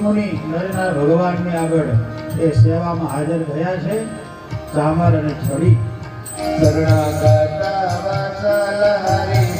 મુનિ ભગવાનની આગળ એ સેવામાં હાજર થયા છે. ચામર અને છડી. શરણાગતા વત્સલ હરિ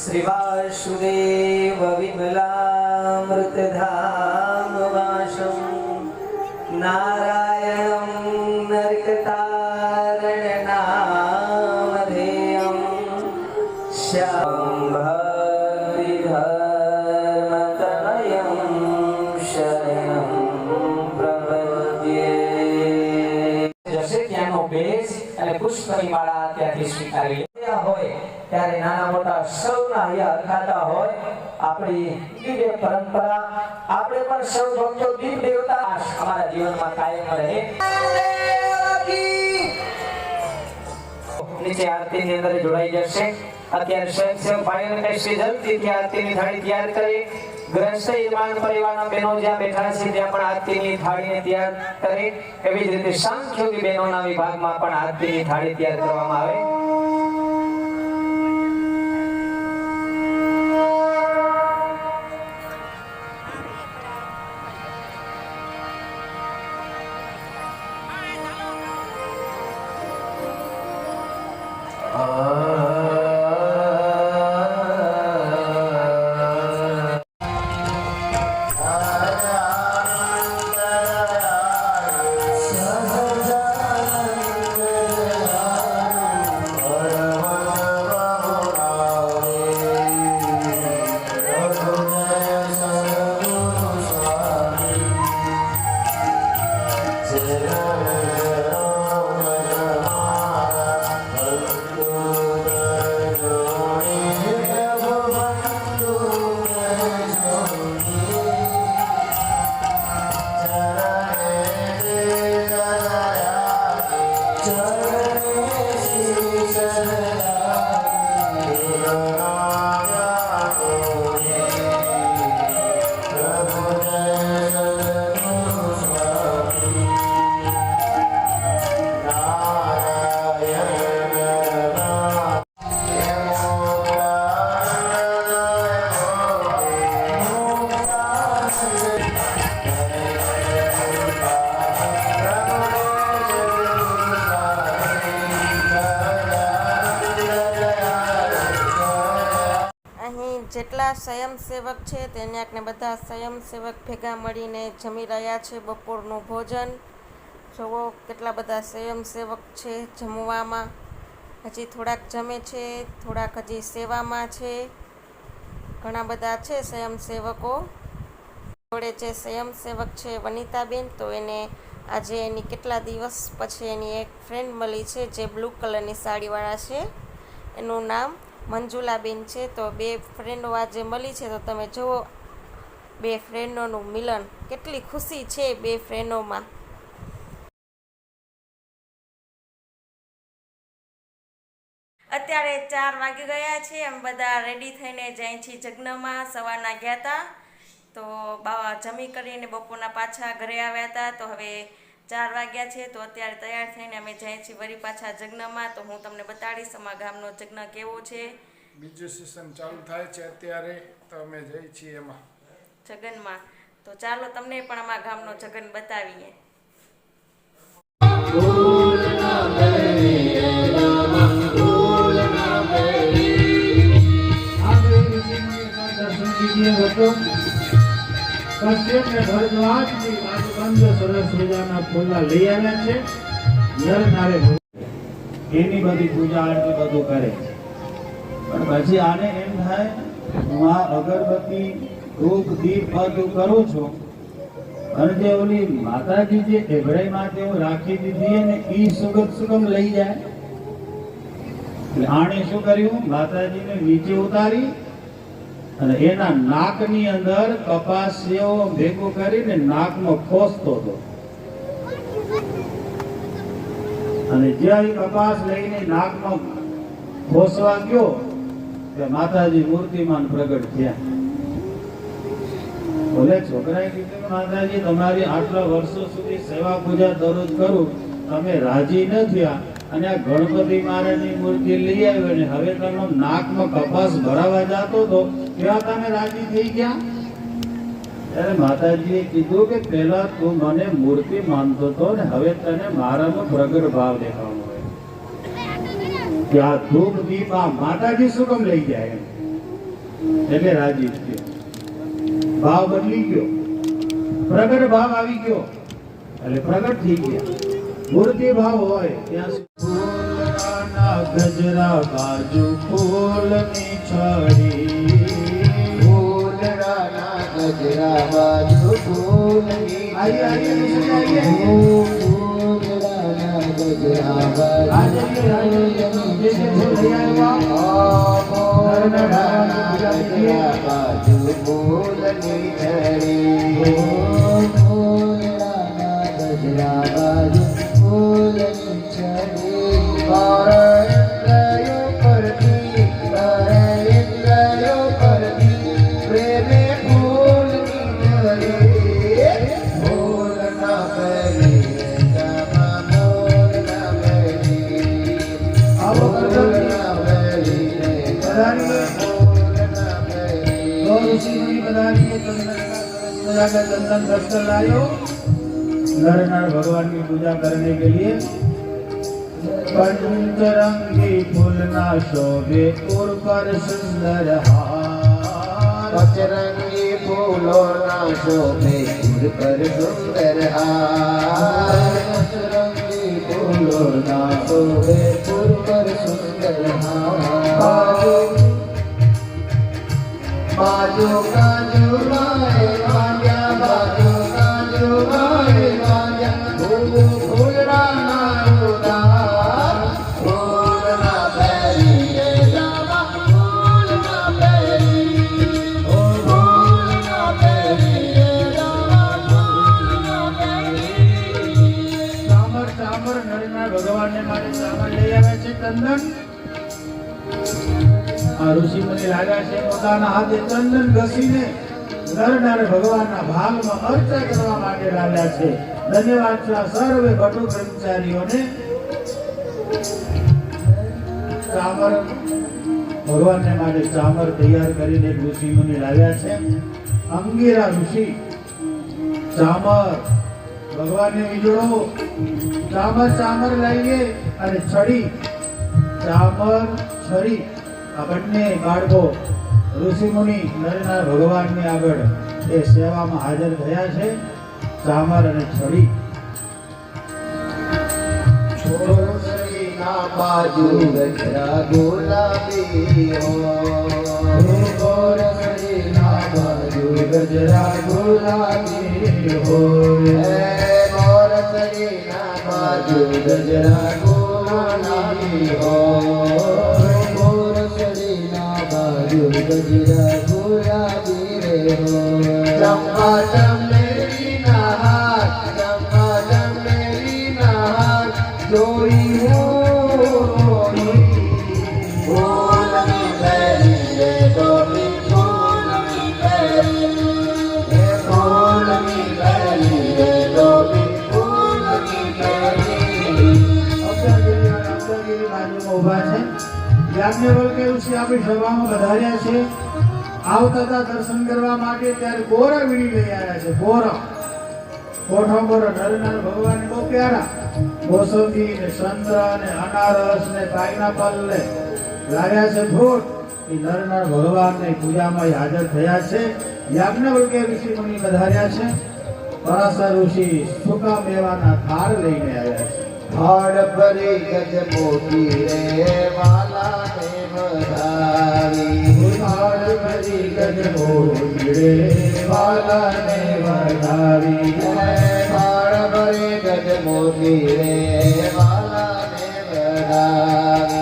श्रीवासुदेव विमलामृतधाम वासं नारायणं नरकतारणनामधेयं श्याम्भक्तिधर्मतनयं શરણં પ્રપદ્યે જશે ત્યાંનો ભેષ અને પુષ્પની માળા ત્યાંથી સ્વીકારી લેતા નાના મોટા સૌના અહીંયા હરખાતા હોય. આપણી દિવ્ય પરંપરા. આપણે પણ સૌ ભક્તો દીપ દેવતા અમારા જીવનમાં કાયમ રહે. નીચે આરતીની અંદર જોડાઈ જશે. અત્યારે સ્વયંસેવક ભાઈઓને કહીશ કે જલ્દીથી આરતીની થાળી તૈયાર કરી ગ્રસ્ત યજમાન પરિવારના બહેનો જ્યાં બેઠા છે, ત્યાં પણ આરતીની થાળીને તૈયાર કરે. એવી જ રીતે સાંખ્યોગી બહેનોના વિભાગમાં પણ આરતીની થાળી તૈયાર કરવામાં આવે. જેટલા સ્વયંસેવક છે તેનાકને બધા સ્વયંસેવક ભેગા મળીને જમી રહ્યા છે બપોરનું ભોજન. જુઓ કેટલા બધા સ્વયંસેવક છે જમવામાં. હજી થોડાક જમે છે, થોડાક હજી સેવામાં છે. ઘણા બધા છે સ્વયંસેવકો. જોડે જે સ્વયંસેવક છે વનિતાબેન, તો એને આજે એની કેટલા દિવસ પછી એની એક ફ્રેન્ડ મળી છે જે બ્લુ કલરની સાડીવાળા છે. એનું નામ મંજુલાબેન છે, તો બે ફ્રેન્ડો આજે મળી છે, તો તમે જુઓ બે ફ્રેન્ડોનું મિલન. કેટલી ખુશી છે બે ફ્રેન્ડોમાં અત્યારે ચાર વાગી ગયા છે એમ બધા રેડી થઈને જાય છીએ જગ્નમાં સવારના ગયા હતા તો બાવા જમી કરીને બપોરના પાછા ઘરે આવ્યા હતા તો હવે ચાર વાગ્યા છે તો અત્યારે તૈયાર થઈને અમે જઈએ છીએ વરી પાછા જગ્નમાં. તો હું તમને બતાડીશ અમારા ગામનો જગ્ન કેવો છે. બીજું સિઝન ચાલુ થાય છે અત્યારે તો અમે જઈ છીએ એમાં. જગનમાં. તો ચાલો તમને પણ અમારા ગામનો જગન બતાવીએ. Thank ઋષિમુનિ પણ ભરદ્વાજની રાજબંધ સરસ મજાના ફૂલા લઈ આવ્યા છે. નર નારે એની બધી પૂજા આરતી બધું કરે પણ પછી આને એમ થાય, હું આ અગરબત્તી ધૂપ દીપ બધું કરું છું, અને જે ઓલી માતાજી જે એભડાઈ માટે હું રાખી દીધી ને એ સુગમ સુગમ લઈ જાય. આણે શું કર્યું? માતાજીને નીચે ઉતારી અને એના નાકની અંદર કપાસ જેવો ભેગો કરીને નાકમાં ખોસતો હતો અને જ્યાં કપાસ લઈને નાકમાં ખોસવા ગયો કે માતાજી મૂર્તિમાન પ્રગટ થયા. બોલે છોકરાએ કીધું, માતાજી, તમારી આટલા વર્ષો સુધી સેવા પૂજા દરરોજ કરું, તમે રાજી ન થયા, અને આ ગણપતિ મહારાજની મૂર્તિ લઈ આવ્યો અને હવે તમે નાકમાં કપાસ ભરાવા જાતો તો ને પ્રગટ ભાવ એટલે રાજી ભાવ બદલી ગયો. પ્રગટ ભાવ આવી ગયો. એટલે પ્રગટ થઈ ગયા. મૂર્તિ ભાવ હોય ત્યાં ગજરા બાજુ ફૂલની છડી. ફૂલડાના ગજરા બાજુ ફૂલની આઈએ, આઈએ, નિશા, આઈએ. ફૂલડાના ગજરા બાજુ આજે જે આજે જે જે ફૂલ લઈ આવ્યા का चंदन दस्तर लायो नर भगवान की पूजा करने के लिए पंच रंगी फूल ना शोभे और पर सुंदर पंच रंगी फूल ना शोभे और पर सुंदर पंच रंगी ना शोभे और पर सुंदर બાજુ કાજુ મારે વાગ્યા બાજુ ઋષિ છે ભગવાનના માટે ચામર તૈયાર કરીને ઋષિ મુનિ લાવ્યા છે. અંગેરા ઋષિ, ચામર, ભગવાનને વીજળો ચામર ચામર લઈએ અને છડી, ચામર, છરી આ બંને બાળકો ઋષિમુનિ નરના ભગવાનની આગળ એ સેવામાં હાજર થયા છે. ચામર અને છડી. બાજુ ગજરા ગુલાબી હો. બાજુ ગજરા ગુલાબી હે બાજુ ગજરા ગુલાબી હોય રે ટોપી ફૂલની પહેરી રે ફૂલની પહેરી રે ટોપી ફૂલની પહેરી અક્ષરગીરી અને અક્ષરગીરી બાજુમાં ઊભા છે યાજ્ઞવલ્કે ઋષિ આપણી સભામાં વધાર્યા છે. આવતા દર્શન કરવા માટે ત્યારે બોરા વીણી લઈ આવ્યા છે. બોરા કોઠો બોરો નરનાર ભગવાન બહુ પ્યારા મોસંબી ને સંતરા ને અનારસ ને પાઇનાપલ ને લાવ્યા છે ફ્રૂટ એ નરનાર ભગવાનની પૂજામાં હાજર થયા છે. યાજ્ઞવલ્કે ઋષિ મુનિ વધાર્યા છે. પરાસર ઋષિ સુકા મેવાના થાળ લઈને આવ્યા છે. હાડ ભરી ગજ મોતી રે વાલા ને વધારી હાડ ભરી ગજ મોતી રે વાલા ને વધારી હાડ ભરી ગજ મોતી રે વાલા ને વધાવી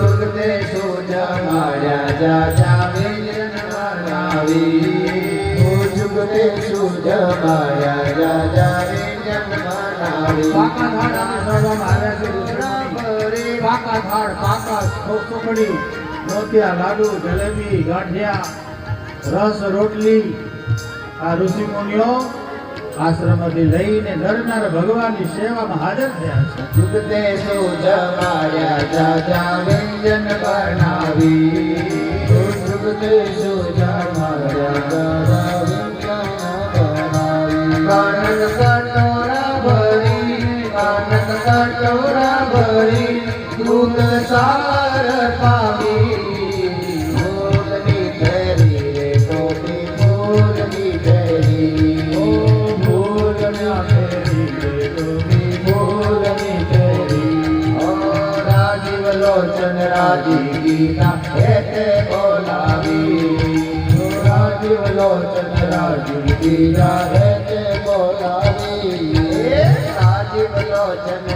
સુગતે સોજા માર્યા જાજા જા વિજન મનાવી ઓ સુગતે સોજા માર્યા જા જા મનાવી પાકા છે ઋષિમુનિ. પાકા લાડુ, જલેબી, ગાંઠિયા, રસ, રોટલી, આ ઋષિ મુનિઓ આશ્રમથી લઈને નરનાર ભગવાનની સેવામાં હાજર થયા છે. સુગતે સોજા માર્યા જા જા બનાવી. જુગતે સુગતે સોજા માર્યા જા જા વિજન બનાવી કાનન કટોરા ભરી રાજી ગીતા હેતે બોલાવી રાજીવ લોચન રાજીવ ગીતા હેતે બોલાવી રાજીવ લોચન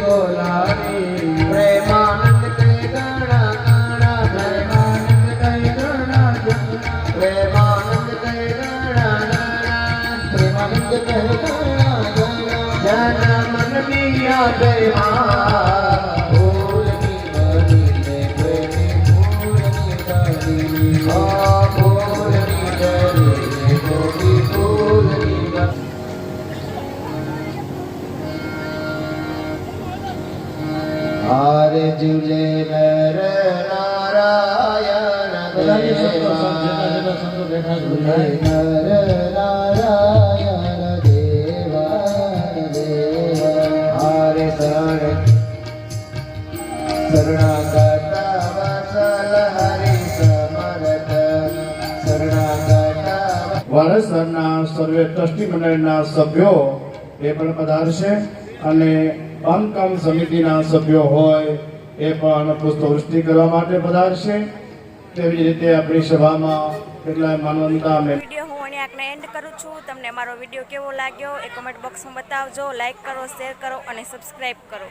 બોલાવી. પ્રેમાનંદ મિયા ગયા ફૂલની બની ને શરણાગતા વારસદારના સર્વે ટ્રસ્ટી મંડળના સભ્યો એ પણ પધારશે અને બાંધકામ સમિતિના સભ્યો હોય એ પણ પુષ્પવૃષ્ટિ કરવા માટે પધારશે તેવી જ રીતે આપણી સભામાં કેટલાય માનવતા અમે વીડિયો હું અહીંયા આગને એન્ડ કરું છું. તમને મારો વીડિયો કેવો લાગ્યો એ કમેન્ટ બોક્સમાં બતાવજો. લાઈક કરો શેર કરો અને સબસ્ક્રાઈબ કરો.